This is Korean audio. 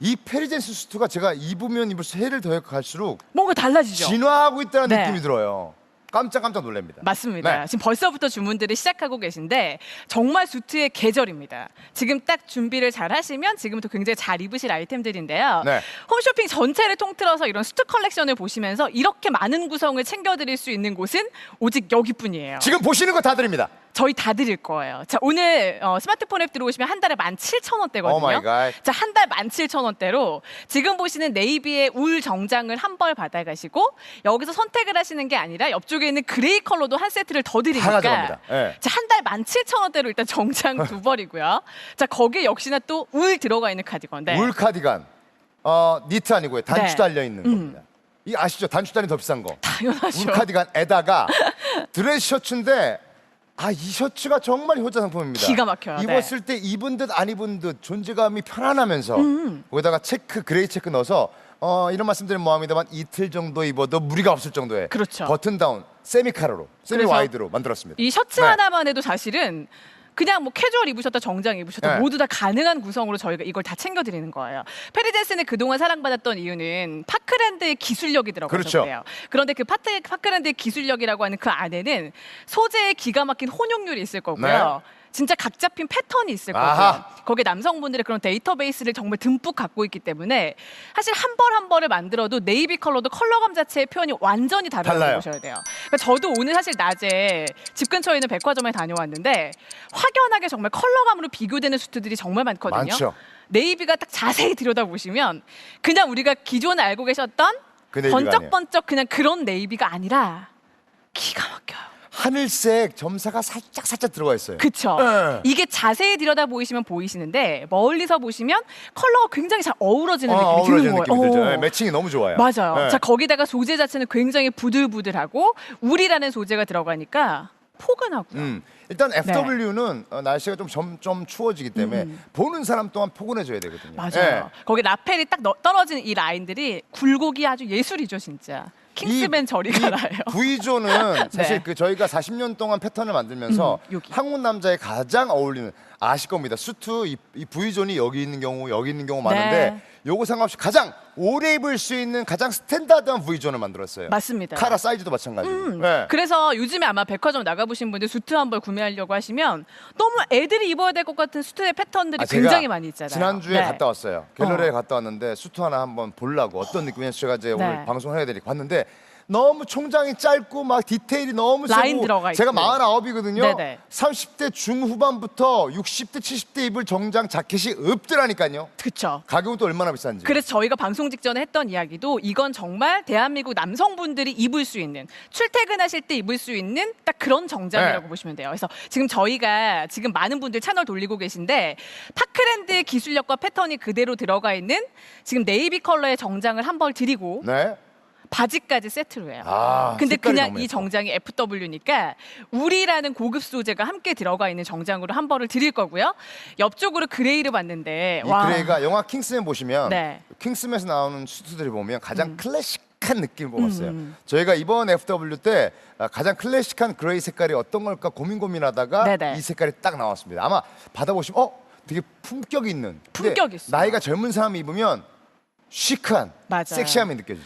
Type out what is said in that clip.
이 페리젠스 수트가 제가 입으면 입을수록 해를 더해 갈수록 뭔가 달라지죠. 진화하고 있다는 네. 느낌이 들어요. 깜짝깜짝 놀랍니다. 맞습니다. 네. 지금 벌써부터 주문들을 시작하고 계신데 정말 수트의 계절입니다. 지금 딱 준비를 잘 하시면 지금부터 굉장히 잘 입으실 아이템들인데요. 네. 홈쇼핑 전체를 통틀어서 이런 수트 컬렉션을 보시면서 이렇게 많은 구성을 챙겨드릴 수 있는 곳은 오직 여기뿐이에요. 지금 보시는 거 다 드립니다. 저희 다 드릴 거예요. 자, 오늘 어, 스마트폰 앱 들어오시면 한 달에 17,000원대거든요. 오 마이 갓. 자, 한 달 17,000원대로 지금 보시는 네이비의 울 정장을 한 벌 받아가시고 여기서 선택을 하시는 게 아니라 옆쪽에 있는 그레이 컬러도 한 세트를 더다 드리니까. 예. 자, 한 달 17,000원대로 일단 정장 두 벌이고요. 자, 거기에 역시나 또 울 들어가 있는 카디건. 네. 울 카디건. 어, 니트 아니고요. 단추 네. 달려 있는 겁니다. 이 아시죠? 단추 달린 더 비싼 거. 당연하죠. 울 카디건에다가 드레스 셔츠인데 아 이 셔츠가 정말 효자 상품입니다. 기가 막혀요. 네. 입었을 때 입은 듯 안 입은 듯 존재감이 편안하면서 음. 거기다가 체크 그레이 체크 넣어서 어 이런 말씀드리면 뭐합니다만 이틀 정도 입어도 무리가 없을 정도의 그렇죠. 버튼 다운 세미 카라로 세미 와이드로 만들었습니다. 이 셔츠 네. 하나만 해도 사실은 그냥 뭐 캐주얼 입으셨다 정장 입으셨다 네. 모두 다 가능한 구성으로 저희가 이걸 다 챙겨드리는 거예요. 페리젠스는 그동안 사랑받았던 이유는 파크랜드의 기술력이 들어가서 그렇죠. 그래요. 그런데 그 파트, 파크랜드의 기술력이라고 하는 그 안에는 소재의 기가 막힌 혼용률이 있을 거고요. 진짜 각 잡힌 패턴이 있을. 아하. 거기에 남성분들의 그런 데이터베이스를 정말 듬뿍 갖고 있기 때문에 사실 한 벌 한 벌을 만들어도 네이비 컬러도 컬러감 자체의 표현이 완전히 다르다고 달라요. 보셔야 돼요. 그러니까 저도 오늘 사실 낮에 집 근처에 있는 백화점에 다녀왔는데 확연하게 정말 컬러감으로 비교되는 수트들이 정말 많거든요. 많죠. 네이비가 딱 자세히 들여다보시면 그냥 우리가 기존에 알고 계셨던 그 네이비가 번쩍번쩍 그냥 그런 네이비가 아니라 기가 막혀요. 하늘색 점사가 살짝 살짝 들어가 있어요. 그쵸? 네. 이게 자세히 들여다 보이시면 보이시는데 멀리서 보시면 컬러가 굉장히 잘 어우러지는 어, 느낌이 드는 어우러지는 거예요. 느낌이 들죠. 어. 네, 매칭이 너무 좋아요. 맞아요. 네. 자 거기다가 소재 자체는 굉장히 부들부들하고 울이라는 소재가 들어가니까 포근하고요. 음, 일단 FW는 어, 날씨가 좀, 점, 좀 추워지기 때문에 보는 사람 또한 포근해져야 되거든요. 음. 맞아요. 예. 거기 라펠이 딱 너- 떨어지는 이 라인들이 굴곡이 아주 예술이죠, 진짜. 킹스맨 저리 가라요. V존은 사실 네. 그 저희가 40년 동안 패턴을 만들면서 음, 여기. 한국 남자에 가장 어울리는 아실 겁니다. 수트 이, 이 V존이 여기 있는 경우 여기 있는 경우 많은데 네. 요거 상관없이 가장 오래 입을 수 있는 가장 스탠다드한 V존을 만들었어요. 맞습니다. 카라 사이즈도 마찬가지고. 음, 네. 그래서 요즘에 아마 백화점 나가보신 분들 수트 한 벌 구매하려고 하시면 너무 애들이 입어야 될 것 같은 수트의 패턴들이 아, 굉장히 많이 있잖아요. 지난주에 네. 갔다 왔어요. 갤러리에 어. 갔다 왔는데 수트 하나 한번 보려고 어떤 느낌인지 제가 이제 네. 오늘 방송을 해야 되니까 봤는데 너무 총장이 짧고 막 디테일이 너무 라인 세고 들어가 제가 있고. 49이거든요. 네네. 30대 중후반부터 60대 70대 입을 정장 자켓이 없더라니까요. 그쵸. 가격은 또 얼마나 비싼지. 그래서 저희가 방송 직전에 했던 이야기도 이건 정말 대한민국 남성분들이 입을 수 있는 출퇴근하실 때 입을 수 있는 딱 그런 정장이라고 네. 보시면 돼요. 그래서 지금 저희가 지금 많은 분들 채널 돌리고 계신데 파크랜드의 기술력과 패턴이 그대로 들어가 있는 지금 네이비 컬러의 정장을 한 벌 드리고 네. 바지까지 세트로 해요. 아, 근데 그냥 이. 정장이 FW니까 울이라는 고급 소재가 함께 들어가 있는 정장으로 한 벌을 드릴 거고요. 옆쪽으로 그레이를 봤는데 이 그레이가 영화 킹스맨 보시면 네. 킹스맨에서 나오는 수트들을 보면 가장 음. 클래식 한 느낌을 뽑았어요. 저희가 이번 FW 때 아, 가장 클래식한 그레이 색깔이 어떤 걸까 고민 고민하다가 네네. 이 색깔이 딱 나왔습니다. 아마 받아보시면 어 되게 품격 있는 품격 있어요. 나이가 젊은 사람이 입으면 시크한 맞아요. 섹시함이 느껴지죠.